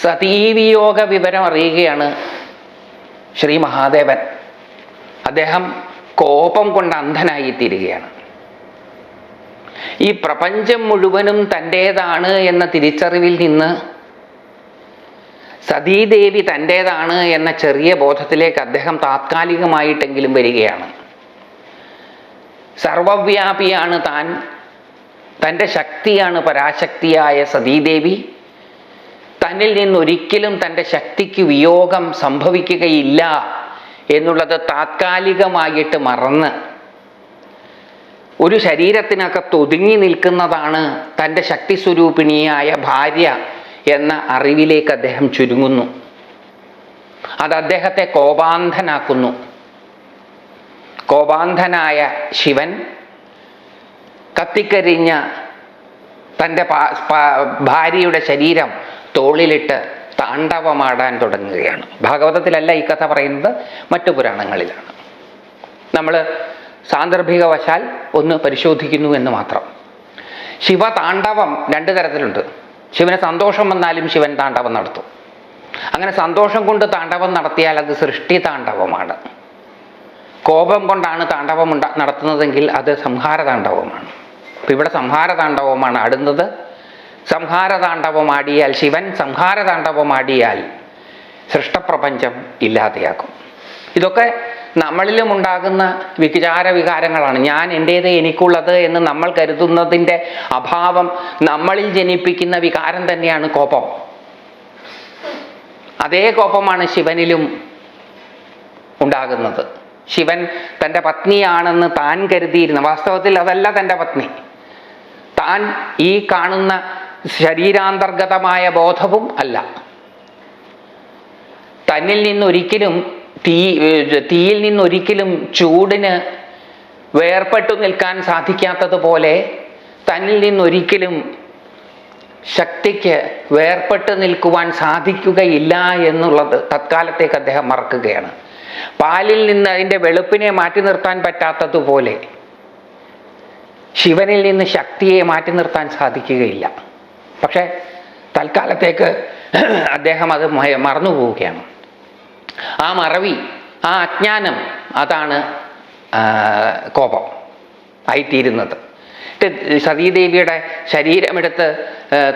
സതീവിയോഗ വിവരം അറിയുകയാണ് ശ്രീ മഹാദേവൻ. അദ്ദേഹം കോപം കൊണ്ട് അന്ധനായി തീരുകയാണ് ഈ പ്രപഞ്ചം മുഴുവനും തന്റേതാണ് എന്ന തിരിച്ചറിവിൽ നിന്ന് സതീദേവി തന്റേതാണ് എന്ന ചെറിയ ബോധത്തിലേക്ക് അദ്ദേഹം താത്കാലികമായിട്ടെങ്കിലും വരികയാണ്. സർവവ്യാപിയാണ് താൻ. തന്റെ ശക്തിയാണ് പരാശക്തിയായ സതീദേവി. തന്നിൽ നിന്നൊരിക്കലും തന്റെ ശക്തിക്ക് വിയോഗം സംഭവിക്കുകയില്ല എന്നുള്ളത് താത്കാലികമായിട്ട് മറന്ന് ഒരു ശരീരത്തിനകത്ത് ഒതുങ്ങി നിൽക്കുന്നതാണ് തന്റെ ശക്തി സ്വരൂപിണിയായ ഭാര്യ എന്ന അറിവിലേക്ക് അദ്ദേഹം ചുരുങ്ങുന്നു. അത് അദ്ദേഹത്തെ കോപാന്ധനാക്കുന്നു. കോപാന്ധനായ ശിവൻ കത്തിക്കരിഞ്ഞ തന്റെ ഭാര്യയുടെ ശരീരം തോളിലിട്ട് താണ്ഡവമാടാൻ തുടങ്ങുകയാണ്. ഭാഗവതത്തിലല്ല ഈ കഥ പറയുന്നത് മറ്റു പുരാണങ്ങളിലാണ്. നമ്മൾ സാന്ദർഭികവശാൽ ഒന്ന് പരിശോധിക്കുന്നു എന്ന് മാത്രം. ശിവ താണ്ഡവം രണ്ട് തരത്തിലുണ്ട്. ശിവന് സന്തോഷം വന്നാലും ശിവൻ താണ്ഡവം നടത്തും. അങ്ങനെ സന്തോഷം കൊണ്ട് താണ്ഡവം നടത്തിയാൽ അത് സൃഷ്ടി താണ്ഡവമാണ്. കോപം കൊണ്ടാണ് താണ്ഡവം നടത്തുന്നതെങ്കിൽ അത് സംഹാര താണ്ഡവമാണ് ഇപ്പം ഇവിടെ സംഹാര താണ്ഡവമാണ് ആടുന്നത് സംഹാര താണ്ഡവമാടിയാൽ ശിവൻ സംഹാരതാണ്ഡവമാടിയാൽ സൃഷ്ടപ്രപഞ്ചം ഇല്ലാതെയാക്കും. ഇതൊക്കെ നമ്മളിലും ഉണ്ടാകുന്ന വിചാര വികാരങ്ങളാണ് ഞാൻ എന്റേത് എനിക്കുള്ളത് എന്ന് നമ്മൾ കരുതുന്നതിന്റെ അഭാവം നമ്മളിൽ ജനിപ്പിക്കുന്ന വികാരം തന്നെയാണ് കോപം. അതേ കോപമാണ് ശിവനിലും ഉണ്ടാകുന്നത്. ശിവൻ തന്റെ പത്നിയാണെന്ന് താൻ കരുതിയിരുന്ന വാസ്തവത്തിൽ അതല്ല തന്റെ പത്നി. താൻ ഈ കാണുന്ന ശരീരാന്തർഗതമായ ബോധവും അല്ല. തന്നിൽ നിന്നൊരിക്കലും തീ തീയിൽ നിന്നൊരിക്കലും ചൂടിന് വേർപെട്ടു നിൽക്കാൻ സാധിക്കാത്തതുപോലെ തന്നിൽ നിന്നൊരിക്കലും ശക്തിക്ക് വേർപെട്ട് നിൽക്കുവാൻ സാധിക്കുകയില്ല എന്നുള്ളത് തത്കാലത്തേക്ക് അദ്ദേഹം മറക്കുകയാണ്. പാലിൽ നിന്ന് അതിന്റെ വെളുപ്പിനെ മാറ്റി നിർത്താൻ പറ്റാത്തതുപോലെ ശിവനിൽ നിന്ന് ശക്തിയെ മാറ്റി നിർത്താൻ സാധിക്കുകയില്ല. പക്ഷേ തൽക്കാലത്തേക്ക് അദ്ദേഹം അത് മറന്നു പോവുകയാണ് ആ മറവി ആ അജ്ഞാനം അതാണ് കോപം ആയിത്തീരുന്നത്. സതീദേവിയുടെ ശരീരമെടുത്ത്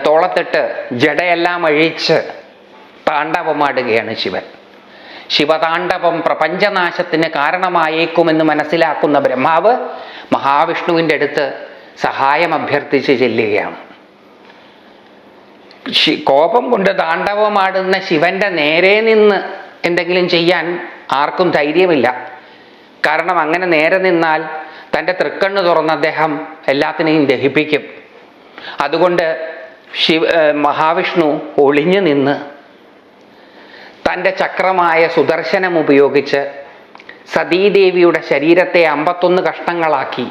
തോളത്തിട്ട് ജടയെല്ലാം അഴിച്ച് താണ്ഡവമാടുകയാണ് ശിവൻ. ശിവതാണ്ഡവം പ്രപഞ്ചനാശത്തിന് കാരണമായേക്കുമെന്ന് മനസ്സിലാക്കുന്ന ബ്രഹ്മാവ് മഹാവിഷ്ണുവിന്റെ അടുത്ത് സഹായം അഭ്യർത്ഥിച്ച് ചെല്ലുകയാണ്. കോപം കൊണ്ട് താണ്ഡവമാടുന്ന ശിവന്റെ നേരെ നിന്ന് എന്തെങ്കിലും ചെയ്യാൻ ആർക്കും ധൈര്യമില്ല. കാരണം അങ്ങനെ നേരെ നിന്നാൽ തന്റെ തൃക്കണ്ണ് തുറന്ന അദ്ദേഹം എല്ലാത്തിനെയും ദഹിപ്പിക്കും. അതുകൊണ്ട് ശിവ മഹാവിഷ്ണു ഒളിഞ്ഞു നിന്ന് തന്റെ ചക്രമായ സുദർശനം ഉപയോഗിച്ച് സതീദേവിയുടെ ശരീരത്തെ അമ്പത്തൊന്ന് കഷ്ണങ്ങളാക്കി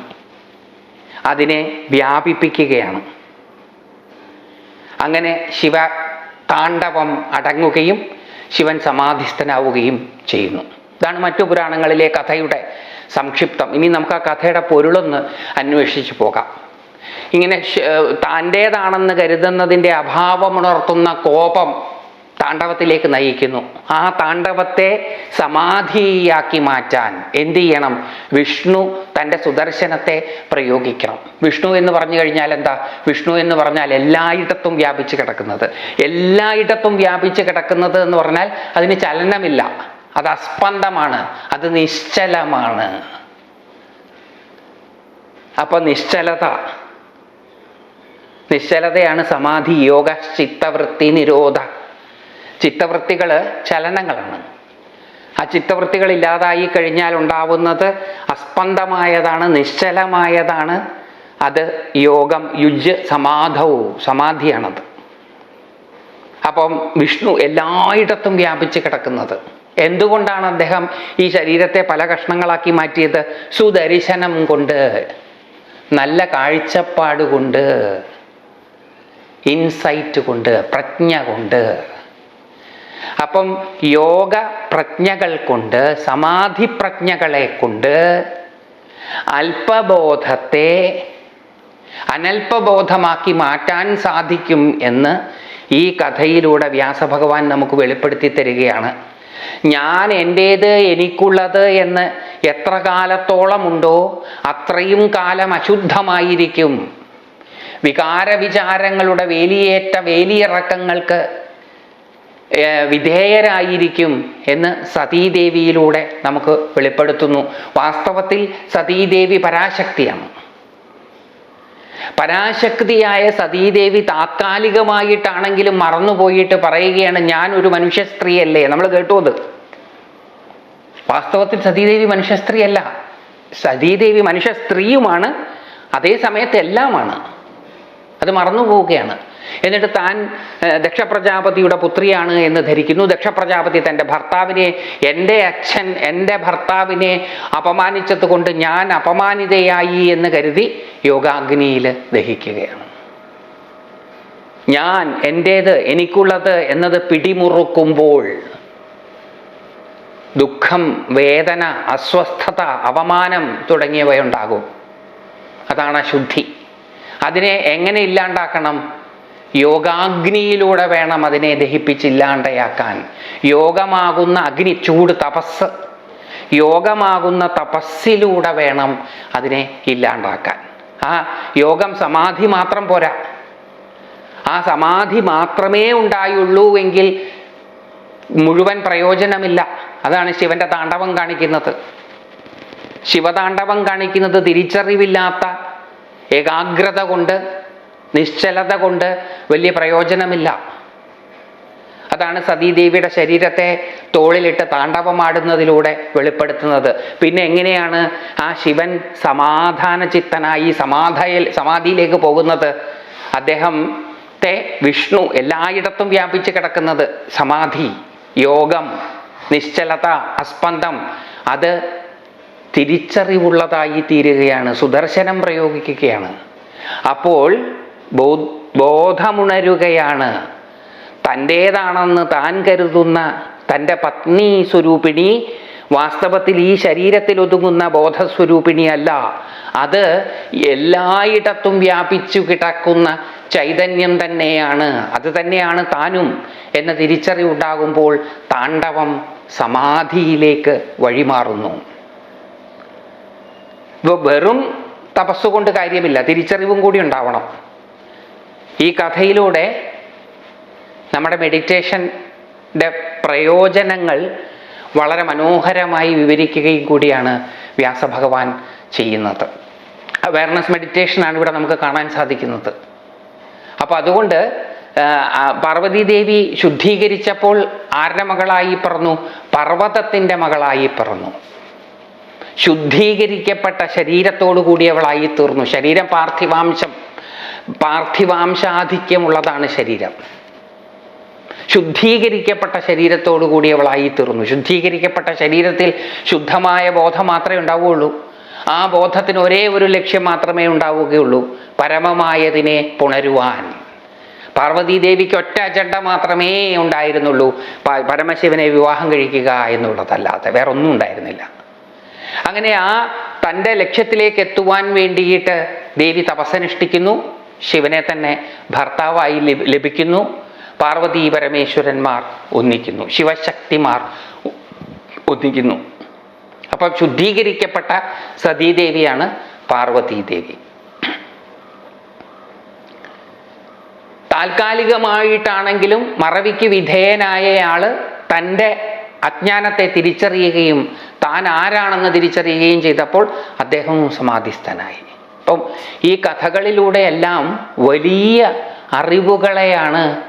അതിനെ വ്യാപിപ്പിക്കുകയാണ്. അങ്ങനെ ശിവ താണ്ഡവം അടങ്ങുകയും ശിവൻ സമാധിസ്ഥനാവുകയും ചെയ്യുന്നു. ഇതാണ് മറ്റു പുരാണങ്ങളിലെ കഥയുടെ സംക്ഷിപ്തം. ഇനി നമുക്ക് ആ കഥയുടെ പൊരുളൊന്ന് അന്വേഷിച്ച് പോകാം. ഇങ്ങനെ താന്റേതാണെന്ന് കരുതുന്നതിന്റെ അഭാവമുണർത്തുന്ന കോപം താണ്ഡവത്തിലേക്ക് നയിക്കുന്നു. ആ താണ്ഡവത്തെ സമാധിയാക്കി മാറ്റാൻ എന്ത് ചെയ്യണം? വിഷ്ണു തന്റെ സുദർശനത്തെ പ്രയോഗിക്കണം. വിഷ്ണു എന്ന് പറഞ്ഞു കഴിഞ്ഞാൽ എന്താ? വിഷ്ണു എന്ന് പറഞ്ഞാൽ എല്ലായിടത്തും വ്യാപിച്ച് കിടക്കുന്നത്. എല്ലായിടത്തും വ്യാപിച്ച് കിടക്കുന്നത് എന്ന് പറഞ്ഞാൽ അതിന് ചലനമില്ല. അത് അസ്പന്ദമാണ്. അത് നിശ്ചലമാണ്. അപ്പൊ നിശ്ചലത. നിശ്ചലതയാണ് സമാധി യോഗ ചിത്തവൃത്തി നിരോധ. ചിത്തവൃത്തികൾ ചലനങ്ങളാണ്. ആ ചിത്തവൃത്തികൾ ഇല്ലാതായി കഴിഞ്ഞാൽ ഉണ്ടാവുന്നത് അസ്പന്ദമായതാണ് നിശ്ചലമായതാണ്. അത് യോഗം യുജ് സമാധവും സമാധിയാണത്. അപ്പം വിഷ്ണു എല്ലായിടത്തും വ്യാപിച്ച് കിടക്കുന്നത്. എന്തുകൊണ്ടാണ് അദ്ദേഹം ഈ ശരീരത്തെ പല കഷ്ണങ്ങളാക്കി മാറ്റിയത്? സുദർശനം കൊണ്ട് നല്ല കാഴ്ചപ്പാട് കൊണ്ട് ഇൻസൈറ്റ് കൊണ്ട് പ്രജ്ഞ കൊണ്ട്. അപ്പം യോഗ പ്രജ്ഞകൾ കൊണ്ട് സമാധി പ്രജ്ഞകളെ കൊണ്ട് അല്പബോധത്തെ അനൽപബോധമാക്കി മാറ്റാൻ സാധിക്കും എന്ന് ഈ കഥയിലൂടെ വ്യാസഭഗവാൻ നമുക്ക് വെളിപ്പെടുത്തി തരികയാണ്. ഞാൻ എന്റേത് എനിക്കുള്ളത് എന്ന് എത്ര കാലത്തോളമുണ്ടോ അത്രയും കാലം അശുദ്ധമായിരിക്കും. വികാര വിചാരങ്ങളുടെ വേലിയേറ്റ വേലിയിറക്കങ്ങൾക്ക് വിധേയരായിരിക്കും എന്ന് സതീദേവിയിലൂടെ നമുക്ക് വെളിപ്പെടുത്തുന്നു. വാസ്തവത്തിൽ സതീദേവി പരാശക്തിയാണ്. പരാശക്തിയായ സതീദേവി താത്കാലികമായിട്ടാണെങ്കിലും മറന്നുപോയിട്ട് പറയുകയാണ് ഞാൻ ഒരു മനുഷ്യ സ്ത്രീയല്ലേ നമ്മൾ കേട്ടു അത്. വാസ്തവത്തിൽ സതീദേവി മനുഷ്യ സ്ത്രീയല്ല സതീദേവി മനുഷ്യ സ്ത്രീയുമാണ് അതേ സമയത്ത് എല്ലാമാണ്. അത് മറന്നു പോവുകയാണ്. എന്നിട്ട് താൻ ദക്ഷപ്രജാപതിയുടെ പുത്രിയാണ് എന്ന് ധരിക്കുന്നു. ദക്ഷപ്രജാപതി തന്റെ ഭർത്താവിനെ എന്റെ അച്ഛൻ എന്റെ ഭർത്താവിനെ അപമാനിച്ചത് കൊണ്ട് ഞാൻ അപമാനിതയായി എന്ന് കരുതി യോഗാഗ്നിയിൽ ദഹിക്കുകയാണ്. ഞാൻ എന്റേത് എനിക്കുള്ളത് എന്നത് പിടിമുറുക്കുമ്പോൾ ദുഃഖം വേദന അസ്വസ്ഥത അവമാനം തുടങ്ങിയവയുണ്ടാകും. അതാണ് ശുദ്ധി. അതിനെ എങ്ങനെ ഇല്ലാണ്ടാക്കണം? യോഗാഗ്നിയിലൂടെ വേണം അതിനെ ദഹിപ്പിച്ച് ദഹിപ്പിച്ചില്ലാണ്ടയാക്കാൻ യോഗമാകുന്ന അഗ്നി ചൂട് തപസ്. യോഗമാകുന്ന തപസ്സിലൂടെ വേണം അതിനെ ഇല്ലാണ്ടാക്കാൻ. ആ യോഗം സമാധി മാത്രം പോരാ. ആ സമാധി മാത്രമേ ഉണ്ടായുള്ളൂ എങ്കിൽ മുഴുവൻ പ്രയോജനമില്ല. അതാണ് ശിവന്റെ താണ്ഡവം കാണിക്കുന്നത്. ശിവതാണ്ഡവം കാണിക്കുന്നത് തിരിച്ചറിവില്ലാത്ത ഏകാഗ്രത കൊണ്ട് നിശ്ചലത കൊണ്ട് വലിയ പ്രയോജനമില്ല. അതാണ് സതീദേവിയുടെ ശരീരത്തെ തോളിലിട്ട് താണ്ഡവമാടുന്നതിലൂടെ വെളിപ്പെടുത്തുന്നത്. പിന്നെ എങ്ങനെയാണ് ആ ശിവൻ സമാധാന ചിത്തനായി സമാധയിൽ സമാധിയിലേക്ക് പോകുന്നത്? അദ്ദേഹം അദ്ദേഹത്തെ വിഷ്ണു എല്ലായിടത്തും വ്യാപിച്ച് കിടക്കുന്നത് സമാധി യോഗം നിശ്ചലത അസ്പന്ദം അത് തിരിച്ചറിവുള്ളതായി തീരുകയാണ് സുദർശനം പ്രയോഗിക്കുകയാണ്. അപ്പോൾ ബോ ബോധമുണരുകയാണ്. തന്റേതാണെന്ന് താൻ കരുതുന്ന തന്റെ പത്നി സ്വരൂപിണി വാസ്തവത്തിൽ ഈ ശരീരത്തിൽ ഒതുങ്ങുന്ന ബോധസ്വരൂപിണിയല്ല അത് എല്ലായിടത്തും വ്യാപിച്ചു കിടക്കുന്ന ചൈതന്യം തന്നെയാണ്. അത് തന്നെയാണ് താനും എന്ന തിരിച്ചറിവുണ്ടാകുമ്പോൾ താണ്ഡവം സമാധിയിലേക്ക് വഴിമാറുന്നു. ഇപ്പോൾ വെറും തപസ്സുകൊണ്ട് കാര്യമില്ല തിരിച്ചറിവും കൂടി ഉണ്ടാവണം. ഈ കഥയിലൂടെ നമ്മുടെ മെഡിറ്റേഷന്റെ പ്രയോജനങ്ങൾ വളരെ മനോഹരമായി വിവരിക്കുകയും കൂടിയാണ് വ്യാസഭഗവാൻ ചെയ്യുന്നത്. അവയർനെസ് മെഡിറ്റേഷനാണ് ഇവിടെ നമുക്ക് കാണാൻ സാധിക്കുന്നത്. അപ്പോൾ അതുകൊണ്ട് പാർവതീദേവി ശുദ്ധീകരിച്ചപ്പോൾ ആരുടെ മകളായി പിറന്നു? പർവതത്തിന്റെ മകളായി പിറന്നു. ശുദ്ധീകരിക്കപ്പെട്ട ശരീരത്തോടു കൂടിയവളായി തീർന്നു. ശരീരം പാർത്ഥിവാംശം. പാർത്ഥിവാംശാധിക്യമുള്ളതാണ് ശരീരം. ശുദ്ധീകരിക്കപ്പെട്ട ശരീരത്തോടു കൂടിയവളായി തീർന്നു. ശുദ്ധീകരിക്കപ്പെട്ട ശരീരത്തിൽ ശുദ്ധമായ ബോധം മാത്രമേ ഉണ്ടാവുകയുള്ളൂ. ആ ബോധത്തിന് ഒരേ ഒരു ലക്ഷ്യം മാത്രമേ ഉണ്ടാവുകയുള്ളൂ. പരമമായതിനെ പുണരുവാൻ. പാർവതീദേവിക്ക് ഒറ്റ അജണ്ട മാത്രമേ ഉണ്ടായിരുന്നുള്ളൂ. പരമശിവനെ വിവാഹം കഴിക്കുക എന്നുള്ളതല്ലാതെ വേറൊന്നും ഉണ്ടായിരുന്നില്ല. അങ്ങനെ ആ തന്റെ ലക്ഷ്യത്തിലേക്ക് എത്തുവാൻ വേണ്ടിയിട്ട് ദേവി തപസ്സനുഷ്ഠിക്കുന്നു. ശിവനെ തന്നെ ഭർത്താവായി ലഭിക്കുന്നു. പാർവതി പരമേശ്വരന്മാർ ഒന്നിക്കുന്നു. ശിവശക്തിമാർ ഒന്നിക്കുന്നു. അപ്പം ശുദ്ധീകരിക്കപ്പെട്ട സതീദേവിയാണ് പാർവതീദേവി താൽക്കാലികമായിട്ടാണെങ്കിലും മറവിക്ക് വിധേയനായയാൾ തന്റെ അജ്ഞാനത്തെ തിരിച്ചറിയുകയും താൻ ആരാണെന്ന് തിരിച്ചറിയുകയും ചെയ്തപ്പോൾ അദ്ദേഹം സമാധിസ്ഥനായി. അപ്പം ഈ കഥകളിലൂടെയെല്ലാം വലിയ അറിവുകളെയാണ്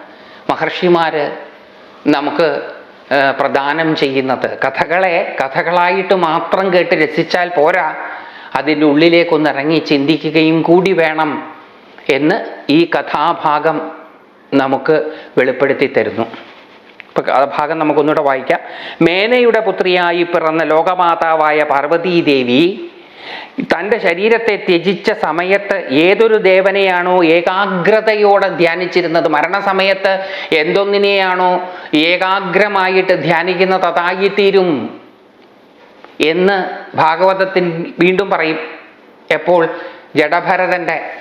മഹർഷിമാർ നമുക്ക് പ്രദാനം ചെയ്യുന്നത്. കഥകളെ കഥകളായിട്ട് മാത്രം കേട്ട് രസിച്ചാൽ പോരാ. അതിന്റെ ഉള്ളിലേക്കൊന്ന് ഇറങ്ങി ചിന്തിക്കുകയും കൂടി വേണം എന്ന് ഈ കഥാഭാഗം നമുക്ക് വെളിപ്പെടുത്തി തരുന്നു. ഭാഗം നമുക്കൊന്നുകൂടെ വായിക്കാം. മേനയുടെ പുത്രിയായി പിറന്ന ലോകമാതാവായ പാർവതീദേവി തന്റെ ശരീരത്തെ ത്യജിച്ച സമയത്ത് ഏതൊരു ദേവനെയാണോ ഏകാഗ്രതയോടെ ധ്യാനിച്ചിരുന്നത്? മരണസമയത്ത് എന്തൊന്നിനെയാണോ ഏകാഗ്രമായിട്ട് ധ്യാനിക്കുന്നത്? അതായിത്തീരും എന്ന് ഭാഗവതത്തിൽ വീണ്ടും പറയും. എപ്പോൾ? ജഡഭരതന്റെ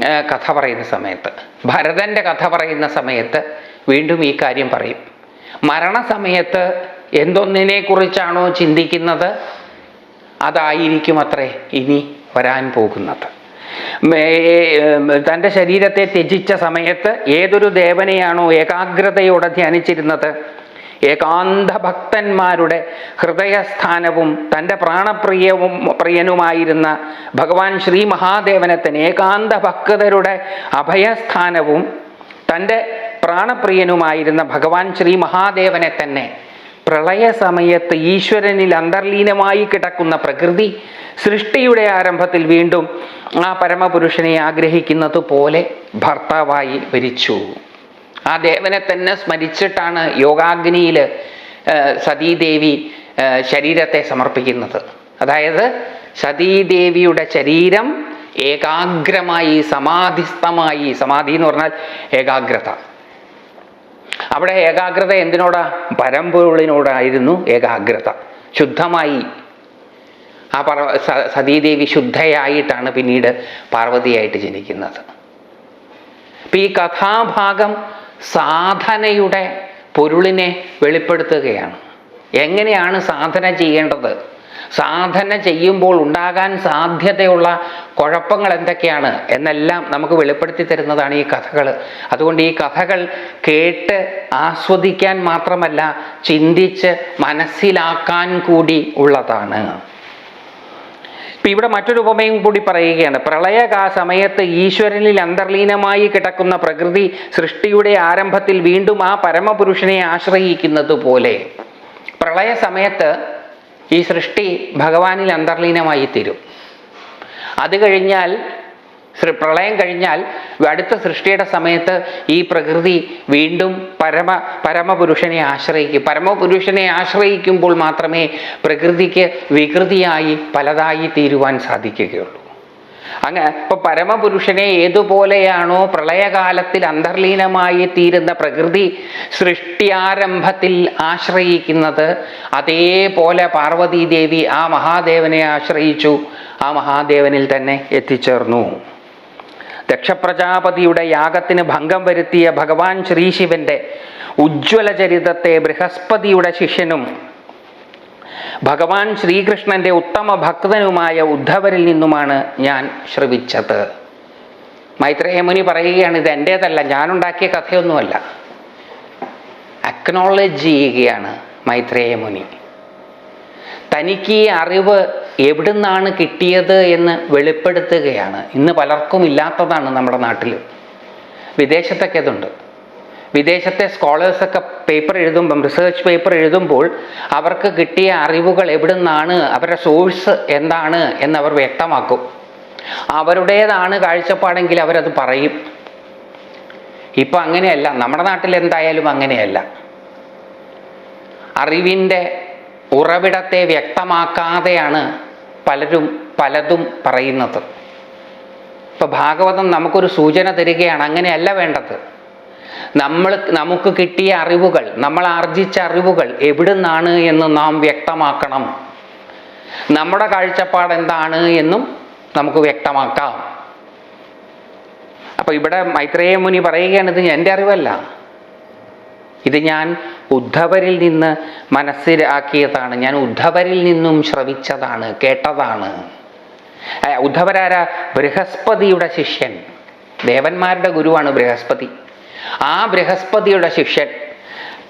കഥ പറയുന്ന സമയത്ത്. ഭരതന്റെ കഥ പറയുന്ന സമയത്ത് വീണ്ടും ഈ കാര്യം പറയും. മരണസമയത്ത് എന്തൊന്നിനെ കുറിച്ചാണോ ചിന്തിക്കുന്നത്? അതായിരിക്കും അത്രേ ഇനി വരാൻ പോകുന്നത്. തന്റെ ശരീരത്തെ ത്യജിച്ച സമയത്ത് ഏതൊരു ദേവനെയാണോ ഏകാഗ്രതയോടെ ധ്യാനിച്ചിരുന്നത്? ഏകാന്ത ഭക്തന്മാരുടെ ഹൃദയസ്ഥാനവും തന്റെ പ്രാണപ്രിയവും പ്രിയനുമായിരുന്ന ഭഗവാൻ ശ്രീ മഹാദേവനെ ഏകാന്ത ഭക്തരുടെ അഭയസ്ഥാനവും തന്റെ പ്രാണപ്രിയനുമായിരുന്ന ഭഗവാൻ ശ്രീ മഹാദേവനെ തന്നെ പ്രളയ സമയത്ത് ഈശ്വരനിൽ അന്തർലീനമായി കിടക്കുന്ന പ്രകൃതി സൃഷ്ടിയുടെ ആരംഭത്തിൽ വീണ്ടും ആ പരമപുരുഷനെ ആഗ്രഹിക്കുന്നത് പോലെ ഭർത്താവായി വരിച്ചു. ആ ദേവനെ തന്നെ സ്മരിച്ചിട്ടാണ് യോഗാഗ്നിയിൽ സതീദേവി ശരീരത്തെ സമർപ്പിക്കുന്നത്. അതായത് സതീദേവിയുടെ ശരീരം ഏകാഗ്രമായി സമാധിസ്ഥമായി സമാധി എന്ന് പറഞ്ഞാൽ ഏകാഗ്രത. അവിടെ ഏകാഗ്രത എന്തിനോടാ? പരമ്പൊരുളിനോടായിരുന്നു ഏകാഗ്രത. ശുദ്ധമായി. ആ പർവ സതീദേവി ശുദ്ധയായിട്ടാണ് പിന്നീട് പാർവതിയായിട്ട് ജനിക്കുന്നത്. അപ്പം ഈ കഥാഭാഗം സാധനയുടെ പൊരുളിനെ വെളിപ്പെടുത്തുകയാണ്. എങ്ങനെയാണ് സാധന ചെയ്യേണ്ടത്? സാധന ചെയ്യുമ്പോൾ ഉണ്ടാകാൻ സാധ്യതയുള്ള കുഴപ്പങ്ങൾ എന്തൊക്കെയാണ് എന്നെല്ലാം നമുക്ക് വെളിപ്പെടുത്തി തരുന്നതാണ് ഈ കഥകൾ. അതുകൊണ്ട് ഈ കഥകൾ കേട്ട് ആസ്വദിക്കാൻ മാത്രമല്ല ചിന്തിച്ച് മനസ്സിലാക്കാൻ കൂടി ഉള്ളതാണ്. ഇപ്പൊ ഇവിടെ മറ്റൊരു ഉപമയും കൂടി പറയുകയാണ്. പ്രളയകാ സമയത്ത് ഈശ്വരനിൽ അന്തർലീനമായി കിടക്കുന്ന പ്രകൃതി സൃഷ്ടിയുടെ ആരംഭത്തിൽ വീണ്ടും ആ പരമപുരുഷനെ ആശ്രയിക്കുന്നത് പോലെ. പ്രളയ സമയത്ത് ഈ സൃഷ്ടി ഭഗവാനിൽ അന്തർലീനമായി തീരും. അത് കഴിഞ്ഞാൽ പ്രളയം കഴിഞ്ഞാൽ അടുത്ത സൃഷ്ടിയുടെ സമയത്ത് ഈ പ്രകൃതി വീണ്ടും പരമ പരമപുരുഷനെ ആശ്രയിക്കും. പരമപുരുഷനെ ആശ്രയിക്കുമ്പോൾ മാത്രമേ പ്രകൃതിക്ക് വികൃതിയായി പലതായി തീരുവാൻ സാധിക്കുകയുള്ളൂ. അങ്ങ് ഇപ്പൊ പരമപുരുഷനെ ഏതുപോലെയാണോ പ്രളയകാലത്തിൽ അന്തർലീനമായി തീരുന്ന പ്രകൃതി സൃഷ്ടിയാരംഭത്തിൽ ആശ്രയിക്കുന്നത് അതേപോലെ പാർവതീദേവി ആ മഹാദേവനെ ആശ്രയിച്ചു ആ മഹാദേവനിൽ തന്നെ എത്തിച്ചേർന്നു. ദക്ഷപ്രജാപതിയുടെ യാഗത്തിന് ഭംഗം വരുത്തിയ ഭഗവാൻ ശ്രീശിവന്റെ ഉജ്ജ്വല ചരിതത്തെ ബൃഹസ്പതിയുടെ ശിഷ്യനും ഭഗവാൻ ശ്രീകൃഷ്ണന്റെ ഉത്തമ ഭക്തനുമായ ഉദ്ധവരിൽ നിന്നുമാണ് ഞാൻ ശ്രവിച്ചത്. മൈത്രേയമുനി പറയുകയാണ് ഇത് എന്റേതല്ല ഞാനുണ്ടാക്കിയ കഥയൊന്നുമല്ല. അക്നോളജ് ചെയ്യുകയാണ് മൈത്രേയമുനി തനിക്ക് ഈ അറിവ് എവിടുന്നാണ് കിട്ടിയത് എന്ന് വെളിപ്പെടുത്തുകയാണ്. ഇന്ന് പലർക്കും ഇല്ലാത്തതാണ് നമ്മുടെ നാട്ടിൽ വിദേശത്തൊക്കെ അതുണ്ട്. വിദേശത്തെ സ്കോളേഴ്സൊക്കെ പേപ്പർ എഴുതുമ്പം റിസർച്ച് പേപ്പർ എഴുതുമ്പോൾ അവർക്ക് കിട്ടിയ അറിവുകൾ എവിടെ നിന്നാണ് അവരുടെ സോഴ്സ് എന്താണ് എന്നവർ വ്യക്തമാക്കും. അവരുടേതാണ് കാഴ്ചപ്പാടെങ്കിൽ അവരത് പറയും. ഇപ്പം അങ്ങനെയല്ല നമ്മുടെ നാട്ടിൽ എന്തായാലും അങ്ങനെയല്ല. അറിവിന്റെ ഉറവിടത്തെ വ്യക്തമാക്കാതെയാണ് പലരും പലതും പറയുന്നത്. ഇപ്പം ഭാഗവതം നമുക്കൊരു സൂചന തരികയാണ് അങ്ങനെയല്ല വേണ്ടത്. നമ്മൾ നമുക്ക് കിട്ടിയ അറിവുകൾ നമ്മൾ ആർജിച്ച അറിവുകൾ എവിടുന്നാണ് എന്ന് നാം വ്യക്തമാക്കണം. നമ്മുടെ കാഴ്ചപ്പാട് എന്താണ് എന്നും നമുക്ക് വ്യക്തമാക്കാം. അപ്പൊ ഇവിടെ മൈത്രേയ മുനി പറയുകയാണ് ഇത് എന്റെ അറിവല്ല. ഇത് ഞാൻ ഉദ്ധവരിൽ നിന്ന് മനസ്സിലാക്കിയതാണ്. ഞാൻ ഉദ്ധവരിൽ നിന്നും ശ്രവിച്ചതാണ് കേട്ടതാണ്. ഉദ്ധവരാര? ബൃഹസ്പതിയുടെ ശിഷ്യൻ. ദേവന്മാരുടെ ഗുരുവാണ് ബൃഹസ്പതി. ആ ബൃഹസ്പതിയുടെ ശിഷ്യൻ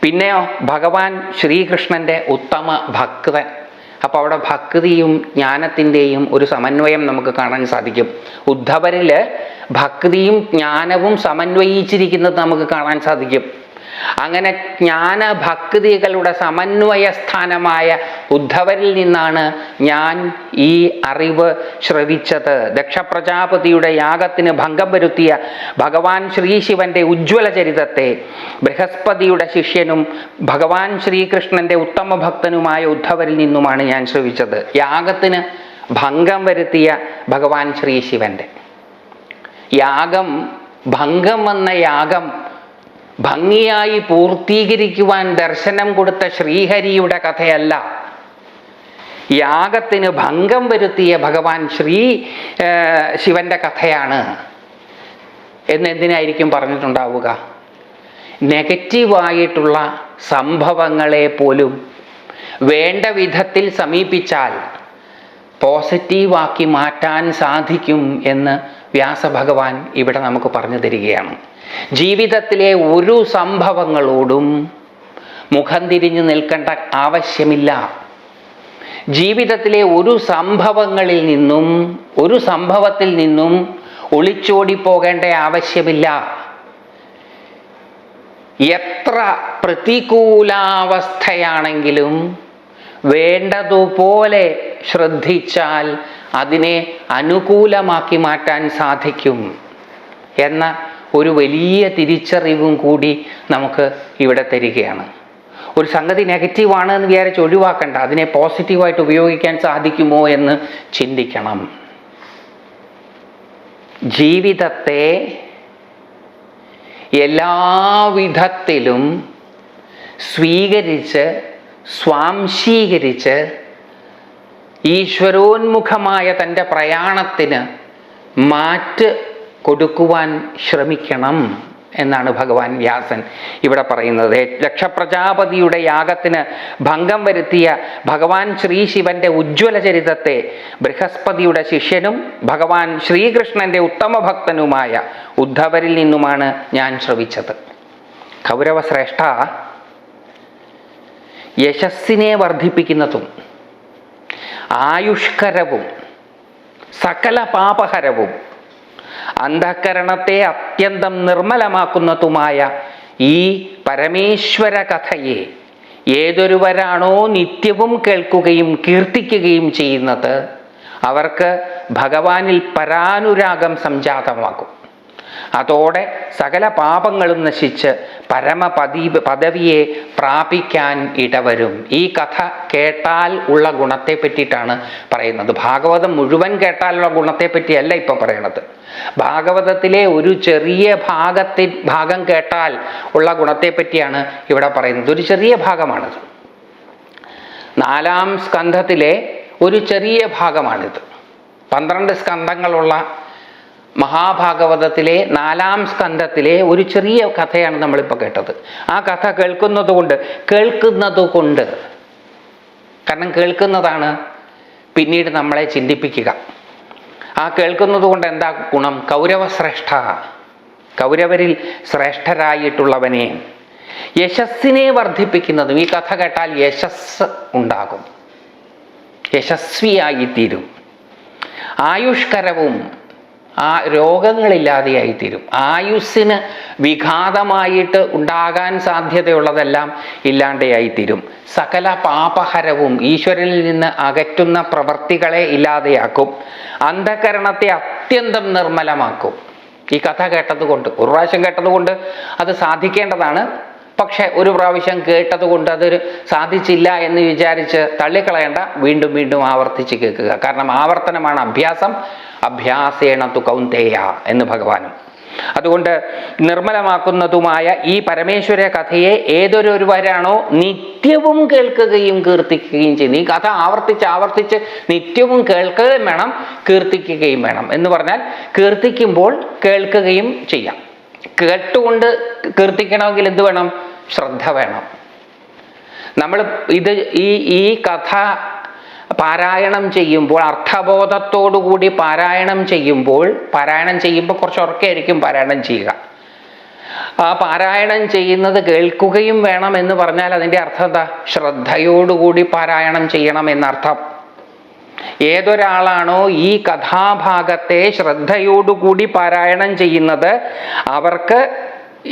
പിന്നെയോ ഭഗവാൻ ശ്രീകൃഷ്ണന്റെ ഉത്തമ ഭക്തൻ. അപ്പോൾ അവിടെ ഭക്തിയും ജ്ഞാനത്തിന്റെയും ഒരു സമന്വയം നമുക്ക് കാണാൻ സാധിക്കും. ഉദ്ധവരിൽ ഭക്തിയും ജ്ഞാനവും സമന്വയിച്ചിരിക്കുന്നത് നമുക്ക് കാണാൻ സാധിക്കും. അങ്ങനെ ജ്ഞാന ഭക്തികളുടെ സമന്വയ സ്ഥാനമായ ഉദ്ധവരിൽ നിന്നാണ് ഞാൻ ഈ അറിവ് ശ്രവിച്ചത്. ദക്ഷപ്രജാപതിയുടെ യാഗത്തിന് ഭംഗം വരുത്തിയ ഭഗവാൻ ശ്രീശിവന്റെ ഉജ്ജ്വല ചരിതത്തെ ബൃഹസ്പതിയുടെ ശിഷ്യനും ഭഗവാൻ ശ്രീകൃഷ്ണന്റെ ഉത്തമ ഭക്തനുമായ ഉദ്ധവരിൽ നിന്നുമാണ് ഞാൻ ശ്രവിച്ചത്. യാഗത്തിന് ഭംഗം വരുത്തിയ ഭഗവാൻ ശ്രീശിവന്റെ. യാഗം ഭംഗം വന്ന യാഗം ഭംഗിയായി പൂർത്തീകരിക്കുവാൻ ദർശനം കൊടുത്ത ശ്രീഹരിയുടെ കഥയല്ല. യാഗത്തിന് ഭംഗം വരുത്തിയ ഭഗവാൻ ശ്രീ ശിവന്റെ കഥയാണ്. എന്ന് എന്തിനായിരിക്കും പറഞ്ഞിട്ടുണ്ടാവുക? നെഗറ്റീവായിട്ടുള്ള സംഭവങ്ങളെ പോലും വേണ്ട വിധത്തിൽ സമീപിച്ചാൽ പോസിറ്റീവാക്കി മാറ്റാൻ സാധിക്കും എന്ന് വ്യാസഭഗവാൻ ഇവിടെ നമുക്ക് പറഞ്ഞു തരികയാണ് ജീവിതത്തിലെ ഒരു സംഭവങ്ങളോടും മുഖം തിരിഞ്ഞു നിൽക്കേണ്ട ആവശ്യമില്ല. ജീവിതത്തിലെ ഒരു സംഭവങ്ങളിൽ നിന്നും ഒരു സംഭവത്തിൽ നിന്നും ഒളിച്ചോടി പോകേണ്ട ആവശ്യമില്ല. എത്ര പ്രതികൂലാവസ്ഥയാണെങ്കിലും വേണ്ടതുപോലെ ശ്രദ്ധിച്ചാൽ അതിനെ അനുകൂലമാക്കി മാറ്റാൻ സാധിക്കും. എന്ന ഒരു വലിയ തിരിച്ചറിവും കൂടി നമുക്ക് ഇവിടെ തരികയാണ്. ഒരു സംഗതി നെഗറ്റീവാണ് എന്ന് വിചാരിച്ച് ഒഴിവാക്കണ്ട. അതിനെ പോസിറ്റീവായിട്ട് ഉപയോഗിക്കാൻ സാധിക്കുമോ എന്ന് ചിന്തിക്കണം. ജീവിതത്തെ എല്ലാവിധത്തിലും സ്വീകരിച്ച് സ്വാംശീകരിച്ച് ഈശ്വരോന്മുഖമായ തന്റെ പ്രയാണത്തിന് മാറ്റ് കൊടുക്കുവാൻ ശ്രമിക്കണം എന്നാണ് ഭഗവാൻ വ്യാസൻ ഇവിടെ പറയുന്നത്. ലക്ഷപ്രജാപതിയുടെ യാഗത്തിന് ഭംഗം വരുത്തിയ ഭഗവാൻ ശ്രീ ശിവന്റെ ഉജ്ജ്വല ചരിതത്തെ ബൃഹസ്പതിയുടെ ശിഷ്യനും ഭഗവാൻ ശ്രീകൃഷ്ണന്റെ ഉത്തമ ഭക്തനുമായ ഉദ്ധവരിൽ നിന്നുമാണ് ഞാൻ ശ്രവിച്ചത്. കൗരവശ്രേഷ്ഠ യശസ്സിനെ വർദ്ധിപ്പിക്കുന്നതും ആയുഷ്കരവും സകല പാപഹരവും അന്ധകരണത്തെ അത്യന്തം നിർമ്മലമാക്കുന്നതുമായ ഈ പരമേശ്വര കഥയെ ഏതൊരുവരാണോ നിത്യവും കേൾക്കുകയും കീർത്തിക്കുകയും ചെയ്യുന്നത് അവർക്ക് ഭഗവാനിൽ പരാനുരാഗം സംജാതമാകും. അതോടെ സകല പാപങ്ങളും നശിച്ച് പരമപതി പദവിയെ പ്രാപിക്കാൻ ഇടവരും. ഈ കഥ കേട്ടാൽ ഉള്ള ഗുണത്തെ പറ്റിയിട്ടാണ് പറയുന്നത്. ഭാഗവതം മുഴുവൻ കേട്ടാലുള്ള ഗുണത്തെ പറ്റിയല്ല ഇപ്പം പറയണത് ഭാഗവതത്തിലെ ഒരു ചെറിയ ഭാഗത്തിൽ ഭാഗം കേട്ടാൽ ഉള്ള ഗുണത്തെ പറ്റിയാണ് ഇവിടെ പറയുന്നത്. ഒരു ചെറിയ ഭാഗമാണിത്. നാലാം സ്കന്ധത്തിലെ ഒരു ചെറിയ ഭാഗമാണിത്. പന്ത്രണ്ട് സ്കന്ധങ്ങളുള്ള മഹാഭാഗവതത്തിലെ നാലാം സ്കന്ധത്തിലെ ഒരു ചെറിയ കഥയാണ് നമ്മളിപ്പോൾ കേട്ടത്. ആ കഥ കേൾക്കുന്നത് കൊണ്ട് കേൾക്കുന്നത് കൊണ്ട് കാരണം കേൾക്കുന്നതാണ് പിന്നീട് നമ്മളെ ചിന്തിപ്പിക്കുക. ആ കേൾക്കുന്നത് കൊണ്ട് എന്താ ഗുണം? കൗരവശ്രേഷ്ഠ. കൗരവരിൽ ശ്രേഷ്ഠരായിട്ടുള്ളവനെ യശസ്സിനെ വർദ്ധിപ്പിക്കുന്നതും ഈ കഥ കേട്ടാൽ യശസ് ഉണ്ടാകും. യശസ്വിയായിത്തീരും. ആയുഷ്കരവും ആ രോഗങ്ങളില്ലാതെയായിത്തീരും. ആയുസ്സിന് വിഘാതമായിട്ട് ഉണ്ടാകാൻ സാധ്യതയുള്ളതെല്ലാം ഇല്ലാതെയായിത്തീരും സകല പാപഹരവും ഈശ്വരനിൽ നിന്ന് അകറ്റുന്ന പ്രവർത്തികളെ ഇല്ലാതെയാക്കും. അന്ധകരണത്തെ അത്യന്തം നിർമ്മലമാക്കും. ഈ കഥ കേട്ടതുകൊണ്ട് ഒരു പ്രാവശ്യം കേട്ടതുകൊണ്ട് അത് സാധിക്കേണ്ടതാണ്. പക്ഷെ ഒരു പ്രാവശ്യം കേട്ടതുകൊണ്ട് അതൊരു സാധിച്ചില്ല എന്ന് വിചാരിച്ച് തള്ളിക്കളയേണ്ട. വീണ്ടും വീണ്ടും ആവർത്തിച്ച് കേൾക്കുക. കാരണം ആവർത്തനമാണ് അഭ്യാസം. അഭ്യാസേണ തു കൗന്തേയ എന്ന് ഭഗവാനും. അതുകൊണ്ട് നിർമ്മലമാക്കുന്നതുമായ ഈ പരമേശ്വര കഥയെ ഏതൊരുവരാണോ നിത്യവും കേൾക്കുകയും കീർത്തിക്കുകയും ചെയ്യുന്നത് ഈ കഥ ആവർത്തിച്ച് ആവർത്തിച്ച് നിത്യവും കേൾക്കുകയും വേണം കീർത്തിക്കുകയും വേണം എന്ന് പറഞ്ഞാൽ കീർത്തിക്കുമ്പോൾ കേൾക്കുകയും ചെയ്യാം. കേട്ടുകൊണ്ട് കീർത്തിക്കണമെങ്കിൽ എന്ത് വേണം? ശ്രദ്ധ വേണം. നമ്മൾ ഇത് ഈ ഈ കഥ പാരായണം ചെയ്യുമ്പോൾ അർത്ഥബോധത്തോടുകൂടി പാരായണം ചെയ്യുമ്പോൾ പാരായണം ചെയ്യുമ്പോൾ കുറച്ച് ഉറക്കെയായിരിക്കും പാരായണം ചെയ്യുക. ആ പാരായണം ചെയ്യുന്നത് കേൾക്കുകയും വേണം എന്ന് പറഞ്ഞാൽ അതിന്റെ അർത്ഥം എന്താ? ശ്രദ്ധയോടുകൂടി പാരായണം ചെയ്യണം എന്നർത്ഥം. ഏതൊരാളാണോ ഈ കഥാഭാഗത്തെ ശ്രദ്ധയോടുകൂടി പാരായണം ചെയ്യുന്നത് അവർക്ക്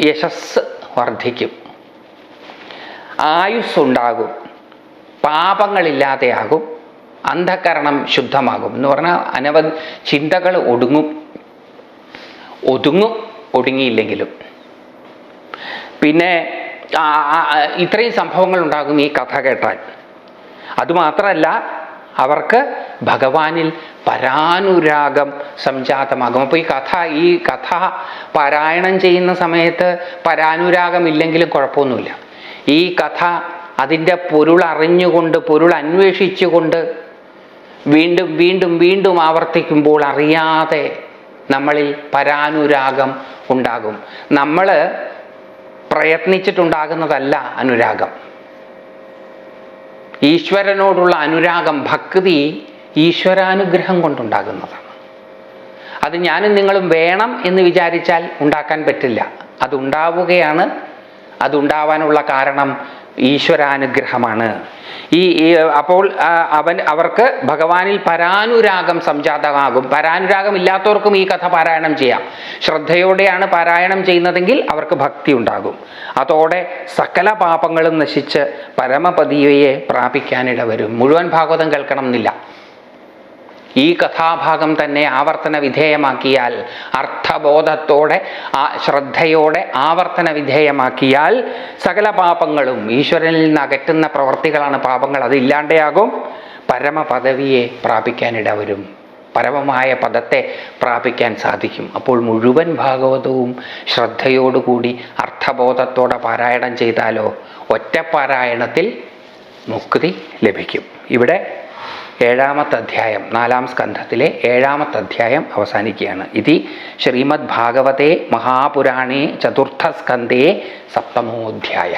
യശസ് വർദ്ധിക്കും. ആയുസ് ഉണ്ടാകും പാപങ്ങളില്ലാതെയാകും. അന്ധകരണം ശുദ്ധമാകും എന്ന് പറഞ്ഞാൽ അനവധി ചിന്തകൾ ഒടുങ്ങും. ഒതുങ്ങും ഒടുങ്ങിയില്ലെങ്കിലും. പിന്നെ ഇത്രയും സംഭവങ്ങൾ ഉണ്ടാകും ഈ കഥ കേട്ടാൽ. അതുമാത്രമല്ല അവർക്ക് ഭഗവാനിൽ പരാനുരാഗം സംജാതമാകും. അപ്പോൾ ഈ കഥ ഈ കഥ പാരായണം ചെയ്യുന്ന സമയത്ത് പരാനുരാഗം ഇല്ലെങ്കിലും കുഴപ്പമൊന്നുമില്ല. ഈ കഥ അതിന്റെ പൊരുൾ അറിഞ്ഞുകൊണ്ട് പൊരുൾ അന്വേഷിച്ചുകൊണ്ട് വീണ്ടും വീണ്ടും വീണ്ടും ആവർത്തിക്കുമ്പോൾ അറിയാതെ നമ്മളിൽ പരാനുരാഗം ഉണ്ടാകും. നമ്മൾ പ്രയത്നിച്ചിട്ടുണ്ടാകുന്നതല്ല അനുരാഗം. ഈശ്വരനോടുള്ള അനുരാഗം ഭക്തി ഈശ്വരാനുഗ്രഹം കൊണ്ടുണ്ടാകുന്നതാണ്. അത് ഞാനും നിങ്ങളും വേണം എന്ന് വിചാരിച്ചാൽ ഉണ്ടാക്കാൻ പറ്റില്ല. അതുണ്ടാവുകയാണ് അതുണ്ടാവാനുള്ള കാരണം ഈശ്വരാനുഗ്രഹമാണ്. ഈ അപ്പോൾ അവൻ അവർക്ക് ഭഗവാനിൽ പരാനുരാഗം സംജാതമാകും. പരാനുരാഗം ഇല്ലാത്തവർക്കും ഈ കഥ പാരായണം ചെയ്യാം. ശ്രദ്ധയോടെയാണ് പാരായണം ചെയ്യുന്നതെങ്കിൽ അവർക്ക് ഭക്തി ഉണ്ടാകും. അതോടെ സകല പാപങ്ങളും നശിച്ച് പരമപതിയെ പ്രാപിക്കാനിട വരും മുഴുവൻ ഭാഗവതം കേൾക്കണം എന്നില്ല ഈ കഥാഭാഗം തന്നെ ആവർത്തന വിധേയമാക്കിയാൽ അർത്ഥബോധത്തോടെ ആ ശ്രദ്ധയോടെ ആവർത്തന വിധേയമാക്കിയാൽ സകല പാപങ്ങളും ഈശ്വരനിൽ നിന്ന് അകറ്റുന്ന പ്രവർത്തികളാണ് പാപങ്ങൾ അതില്ലാണ്ടെയാകും പരമപദവിയെ പ്രാപിക്കാനിട വരും പരമമായ പദത്തെ പ്രാപിക്കാൻ സാധിക്കും. അപ്പോൾ മുഴുവൻ ഭാഗവതവും ശ്രദ്ധയോടുകൂടി അർത്ഥബോധത്തോടെ പാരായണം ചെയ്താലോ ഒറ്റ പാരായണത്തിൽ മുക്തി ലഭിക്കും. ഇവിടെ ഏഴാമത്തെ അധ്യായം നാലാം സ്കന്ധത്തിലെ ഏഴാമത്തെ അധ്യായം അവസാനിക്കുകയാണ്. ഇത് ശ്രീമദ് ഭാഗവതേ മഹാപുരാണേ ചതുർത്ഥ സ്കന്ധേ സപ്തമോധ്യായ.